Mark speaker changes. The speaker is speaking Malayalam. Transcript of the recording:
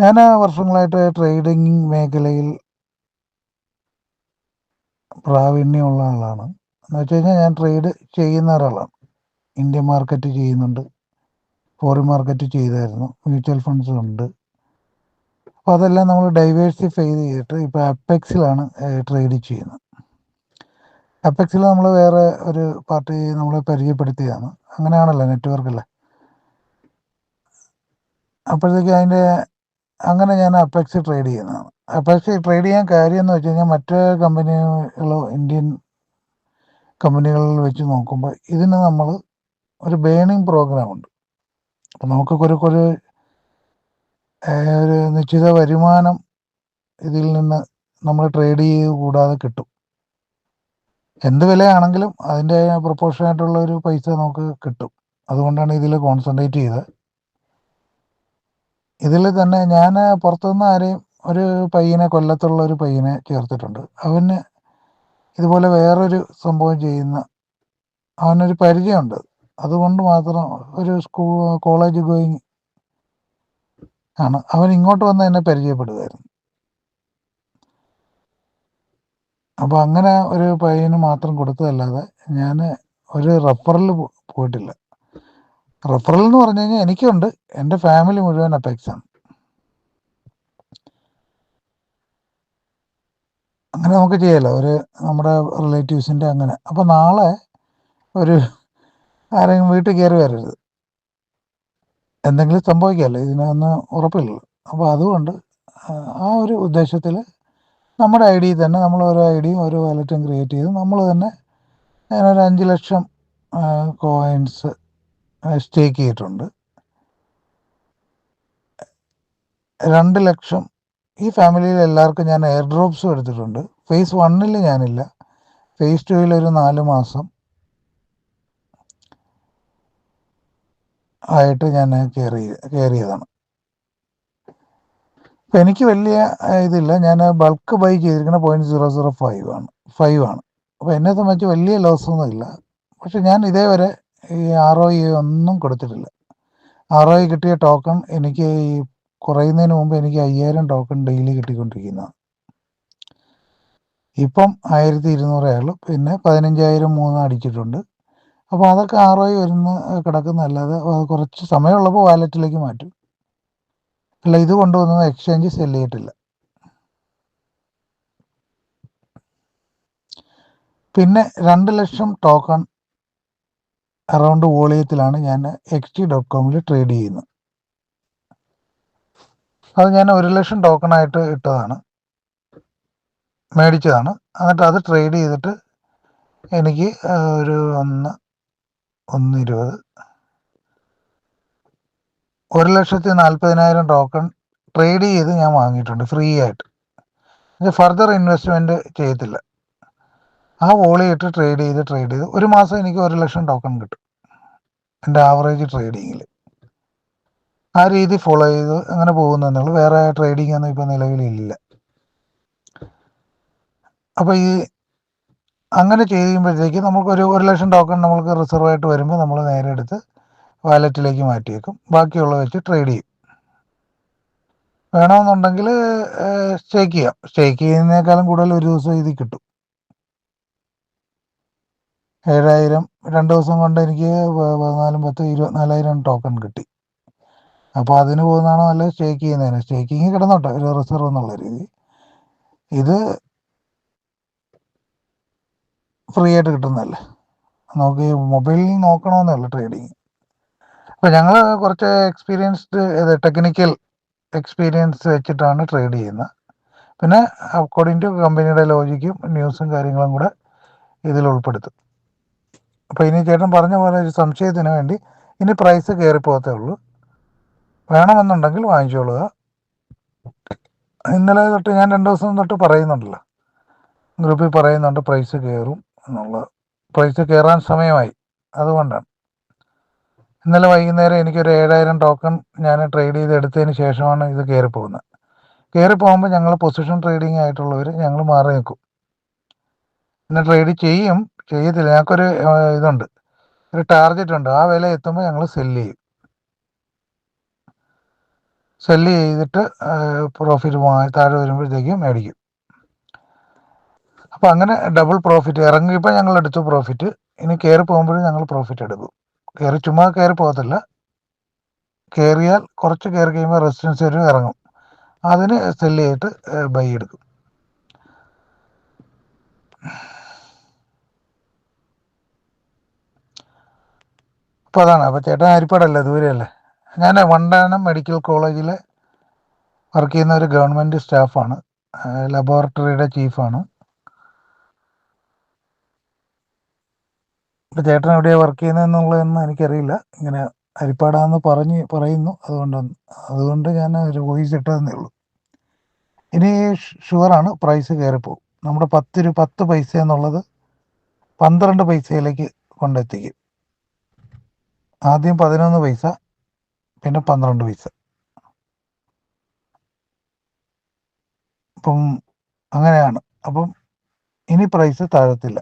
Speaker 1: ഞാൻ വർഷങ്ങളായിട്ട് ട്രേഡിംഗ് മേഖലയിൽ പ്രാവീണ്യമുള്ള ആളാണ്. എന്ന് വെച്ച് കഴിഞ്ഞാൽ ഞാൻ ട്രേഡ് ചെയ്യുന്ന ഒരാളാണ്. ഇന്ത്യൻ മാർക്കറ്റ് ചെയ്യുന്നുണ്ട്. ഫോറിൻ മാർക്കറ്റ് ചെയ്തായിരുന്നു. മ്യൂച്വൽ ഫണ്ട്സ് ഉണ്ട്. അപ്പോൾ അതെല്ലാം നമ്മൾ ഡൈവേഴ്സിഫൈ ചെയ്തിട്ട് ഇപ്പോൾ അപ്പെക്സിലാണ് ട്രേഡ് ചെയ്യുന്നത്. അപ്പെക്സിൽ നമ്മൾ വേറെ ഒരു പാർട്ടി നമ്മളെ പരിചയപ്പെടുത്തിയതാണ്. അങ്ങനെയാണല്ലോ നെറ്റ്വർക്കല്ലേ അപ്പോഴത്തേക്ക് അതിന്റെ അങ്ങനെ ഞാൻ അപ്പെക്സ് ട്രേഡ് ചെയ്യുന്നതാണ്. അപ്പെക്സ് ട്രേഡ് ചെയ്യാൻ കാര്യം എന്ന് വെച്ച് കഴിഞ്ഞാൽ മറ്റ് കമ്പനികളോ ഇന്ത്യൻ കമ്പനികളിൽ വെച്ച് നോക്കുമ്പോൾ ഇതിന് നമ്മൾ ഒരു ബേണിംഗ് പ്രോഗ്രാം ഉണ്ട്. അപ്പം നമുക്കൊക്കെ ഒരു ഒരു ഒരു നിശ്ചിത വരുമാനം ഇതിൽ നിന്ന് നമ്മൾ ട്രേഡ് ചെയ്ത് കൂടാതെ കിട്ടും. എന്ത് വിലയാണെങ്കിലും അതിന്റെ പ്രൊപ്പോർഷനായിട്ടുള്ള ഒരു പൈസ നമുക്ക് കിട്ടും. അതുകൊണ്ടാണ് ഇതിൽ കോൺസെൻട്രേറ്റ് ചെയ്തത്. ഇതിൽ തന്നെ ഞാൻ പുറത്തുനിന്ന് ആരെയും ഒരു പയ്യനെ കൊല്ലത്തുള്ള ഒരു പയ്യനെ ചേർത്തിട്ടുണ്ട്. അവന് ഇതുപോലെ വേറൊരു സംഭവം ചെയ്യുന്ന അവനൊരു പരിചയമുണ്ട്. അതുകൊണ്ട് മാത്രം ഒരു സ്കൂൾ കോളേജ് ഗോയിങ് ആണ്. അവൻ ഇങ്ങോട്ട് വന്ന് എന്നെ പരിചയപ്പെടുകയായിരുന്നു. അപ്പോൾ അങ്ങനെ ഒരു പയ്യന് മാത്രം കൊടുത്തതല്ലാതെ ഞാൻ ഒരു റബ്ബറിൽ പോയിട്ടില്ല. റഫറൽ എന്ന് പറഞ്ഞു കഴിഞ്ഞാൽ എനിക്കുണ്ട്. എന്റെ ഫാമിലി മുഴുവൻ അപേക്ഷയാണ് അങ്ങനെ നമുക്ക് ചെയ്യാമല്ലോ ഒരു നമ്മുടെ റിലേറ്റീവ്സിന്റെ അങ്ങനെ. അപ്പോൾ നാളെ ഒരു ആരെങ്കിലും വീട്ടിൽ കയറി വരരുത്. എന്തെങ്കിലും സംഭവിക്കാമല്ലോ ഇതിനൊന്ന് ഉറപ്പില്ലല്ലോ അപ്പോൾ അതുകൊണ്ട് ആ ഒരു ഉദ്ദേശത്തിൽ നമ്മുടെ ഐ ഡി തന്നെ നമ്മൾ ഓരോ ഐ ഡിയും ഓരോ വാലറ്റും ക്രിയേറ്റ് ചെയ്ത് നമ്മൾ തന്നെ ഞാനൊരു അഞ്ച് ലക്ഷം കോയിൻസ് സ്റ്റേക്ക് ചെയ്തിട്ടുണ്ട്. രണ്ട് ലക്ഷം. ഈ ഫാമിലിയിൽ എല്ലാവർക്കും ഞാൻ എയർ ഡ്രോപ്സും എടുത്തിട്ടുണ്ട്. ഫേസ് വണ്ണിൽ ഞാനില്ല. ഫേസ് ടുവിൽ ഒരു നാല് മാസം ആയിട്ട് ഞാൻ കയറി കയറിയതാണ് അപ്പം എനിക്ക് വലിയ ഇതില്ല. ഞാൻ ബൾക്ക് ബൈ ചെയ്തിരിക്കുന്ന പോയിന്റ് സീറോ സീറോ ഫൈവ് ആണ്. ഫൈവ് ആണ്. അപ്പോൾ എന്നെ സംബന്ധിച്ച് വലിയ ലോസ് ഒന്നും ഇല്ല പക്ഷെ ഞാൻ ഇതേവരെ ഈ ആർ ഒ ഇ ഒന്നും കൊടുത്തിട്ടില്ല. ആർ ഒ ഇ കിട്ടിയ ടോക്കൺ എനിക്ക് ഈ കുറയുന്നതിന് മുമ്പ് എനിക്ക് അയ്യായിരം ടോക്കൺ ഡെയിലി കിട്ടിക്കൊണ്ടിരിക്കുന്നതാണ് ഇപ്പം ആയിരത്തി ഇരുന്നൂറേ ഉള്ളൂ. പിന്നെ പതിനഞ്ചായിരം മൂന്ന് അടിച്ചിട്ടുണ്ട്. അപ്പോൾ അതൊക്കെ ആർ ഒ ഇ വരുന്ന കിടക്കുന്നതല്ലാതെ കുറച്ച് സമയമുള്ളപ്പോൾ വാലറ്റിലേക്ക് മാറ്റും. അല്ല ഇത് കൊണ്ടുവന്നത് എക്സ്ചേഞ്ച് സെല്ല് ചെയ്തിട്ടില്ല. പിന്നെ രണ്ട് ലക്ഷം ടോക്കൺ അറൗണ്ട് വോളിയത്തിലാണ് ഞാൻ എക്സ് ടി ഡോട്ട് കോമിൽ ട്രേഡ് ചെയ്യുന്നത്. അത് ഞാൻ ഒരു ലക്ഷം ടോക്കണായിട്ട് ഇട്ടതാണ്. മേടിച്ചതാണ്. എന്നിട്ട് അത് ട്രേഡ് ചെയ്തിട്ട് എനിക്ക് ഒരു ഒന്ന് ഒന്ന് ഇരുപത് ഒരു ലക്ഷത്തി നാൽപ്പതിനായിരം ടോക്കൺ ട്രേഡ് ചെയ്ത് ഞാൻ വാങ്ങിയിട്ടുണ്ട് ഫ്രീ ആയിട്ട്. ഫർദർ ഇൻവെസ്റ്റ്മെന്റ് ചെയ്യത്തില്ല. ആ വോളി ഇട്ട് ട്രേഡ് ചെയ്ത് ട്രേഡ് ചെയ്ത് ഒരു മാസം എനിക്ക് ഒരു ലക്ഷം ടോക്കൺ കിട്ടും. എന്റെ ആവറേജ് ട്രേഡിങ്ങിൽ ആ രീതി ഫോളോ ചെയ്ത് അങ്ങനെ പോകുന്നുള്ളൂ വേറെ ട്രേഡിംഗ് ഒന്നും ഇപ്പം നിലവിലില്ല അപ്പോൾ ഈ അങ്ങനെ ചെയ്യുമ്പോഴത്തേക്ക് നമുക്കൊരു ഒരു ലക്ഷം ടോക്കൺ നമ്മൾക്ക് റിസർവ് ആയിട്ട് വരുമ്പോൾ നമ്മൾ നേരെ എടുത്ത് വാലറ്റിലേക്ക് മാറ്റിയേക്കും. ബാക്കിയുള്ള വെച്ച് ട്രേഡ് ചെയ്യും. വേണമെന്നുണ്ടെങ്കിൽ സ്റ്റേക്ക് ചെയ്യാം. സ്റ്റേക്ക് ചെയ്യുന്നതിനേക്കാളും കൂടുതൽ ഒരു ദിവസം ഇത് കിട്ടും. ഏഴായിരം രണ്ട് ദിവസം കൊണ്ട് എനിക്ക് പതിനാലും പത്ത് ഇരുപത്തിനാലായിരം ടോക്കൺ കിട്ടി. അപ്പോൾ അതിന് പോകുന്നതാണോ നല്ല സ്റ്റേക്ക് ചെയ്യുന്നതിന്? സ്റ്റേക്കിങ് കിടന്നോട്ടെ ഒരു റിസർവ് എന്നുള്ള രീതി. ഇത് ഫ്രീ ആയിട്ട് കിട്ടുന്നതല്ലേ? നമുക്ക് മൊബൈലിൽ നോക്കണമെന്നല്ല ട്രേഡിങ് അപ്പോൾ ഞങ്ങൾ കുറച്ച് എക്സ്പീരിയൻസ്ഡ് ടെക്നിക്കൽ എക്സ്പീരിയൻസ് വെച്ചിട്ടാണ് ട്രേഡ് ചെയ്യുന്നത്. പിന്നെ അക്കോർഡിംഗ് ടു കമ്പനിയുടെ ലോജിക്കും ന്യൂസും കാര്യങ്ങളും കൂടെ ഇതിൽ ഉൾപ്പെടുത്തും. അപ്പോൾ ഇനി ചേട്ടൻ പറഞ്ഞ പോലെ ഒരു സംശയത്തിന് വേണ്ടി ഇനി പ്രൈസ് കയറിപ്പോകത്തേ ഉള്ളൂ. വേണമെന്നുണ്ടെങ്കിൽ വാങ്ങിച്ചോളുക. ഇന്നലെ തൊട്ട് ഞാൻ രണ്ട് ദിവസം തൊട്ട് പറയുന്നുണ്ടല്ലോ. ഗ്രൂപ്പിൽ പറയുന്നുണ്ട് പ്രൈസ് കയറും എന്നുള്ളത് പ്രൈസ് കയറാൻ സമയമായി. അതുകൊണ്ടാണ്. ഇന്നലെ വൈകുന്നേരം എനിക്കൊരു ഏഴായിരം ടോക്കൺ ഞാൻ ട്രേഡ് ചെയ്ത് എടുത്തതിന് ശേഷമാണ് ഇത് കയറിപ്പോകുന്നത് കയറിപ്പോകുമ്പോൾ ഞങ്ങൾ പൊസിഷൻ ട്രേഡിംഗ് ആയിട്ടുള്ളവർ ഞങ്ങൾ മാറി നിൽക്കും. പിന്നെ ട്രേഡ് ചെയ്യും. ചെയ്യത്തില്ല ഞങ്ങൾക്കൊരു ഇതുണ്ട്. ഒരു ടാർഗറ്റ് ഉണ്ട്. ആ വില എത്തുമ്പോൾ ഞങ്ങൾ സെല്ല് ചെയ്യും. സെല്ല് ചെയ്തിട്ട് പ്രോഫിറ്റ് താഴെ വരുമ്പോഴത്തേക്കും മേടിക്കും. അപ്പോൾ അങ്ങനെ ഡബിൾ പ്രോഫിറ്റ് ഇറങ്ങിയപ്പോൾ ഞങ്ങൾ എടുത്തു പ്രോഫിറ്റ് ഇനി കയറി പോകുമ്പോഴും ഞങ്ങൾ പ്രോഫിറ്റ് എടുക്കും. കയറി ചുമ്മാ കയറി പോകത്തില്ല. കയറിയാൽ കുറച്ച് കയറി കഴിയുമ്പോൾ റെസിസ്റ്റൻസ് വരും ഇറങ്ങും. അതിന് സെല്ല് ചെയ്തിട്ട് ബൈ എടുക്കും. അപ്പോൾ അതാണ്. അപ്പോൾ ചേട്ടൻ ഹരിപ്പാടല്ല ദൂരെയല്ലേ? ഞാൻ വണ്ടാനം മെഡിക്കൽ കോളേജിൽ വർക്ക് ചെയ്യുന്ന ഒരു ഗവൺമെന്റ് സ്റ്റാഫാണ്. ലബോറട്ടറിയുടെ ചീഫാണ്. ഇപ്പോൾ ചേട്ടൻ എവിടെയാണ് വർക്ക് ചെയ്യുന്നതെന്നുള്ളതെന്ന് എനിക്കറിയില്ല. ഇങ്ങനെ ഹരിപ്പാടാന്ന് പറഞ്ഞ് പറയുന്നു. അതുകൊണ്ടാണ് അതുകൊണ്ട് ഞാൻ ഒരു വോയിസ് ഇട്ടതെന്നേ ഉള്ളൂ. ഇനി ഷുവറാണ്. പ്രൈസ് കയറിപ്പോവും. നമ്മുടെ പത്ത് രൂപ പത്ത് പൈസ എന്നുള്ളത് പന്ത്രണ്ട് പൈസയിലേക്ക് കൊണ്ടെത്തിക്കും. ആദ്യം പതിനൊന്ന് പൈസ പിന്നെ പന്ത്രണ്ട് പൈസ. അപ്പം അങ്ങനെയാണ്. അപ്പം ഇനി പ്രൈസ് താഴത്തില്ല.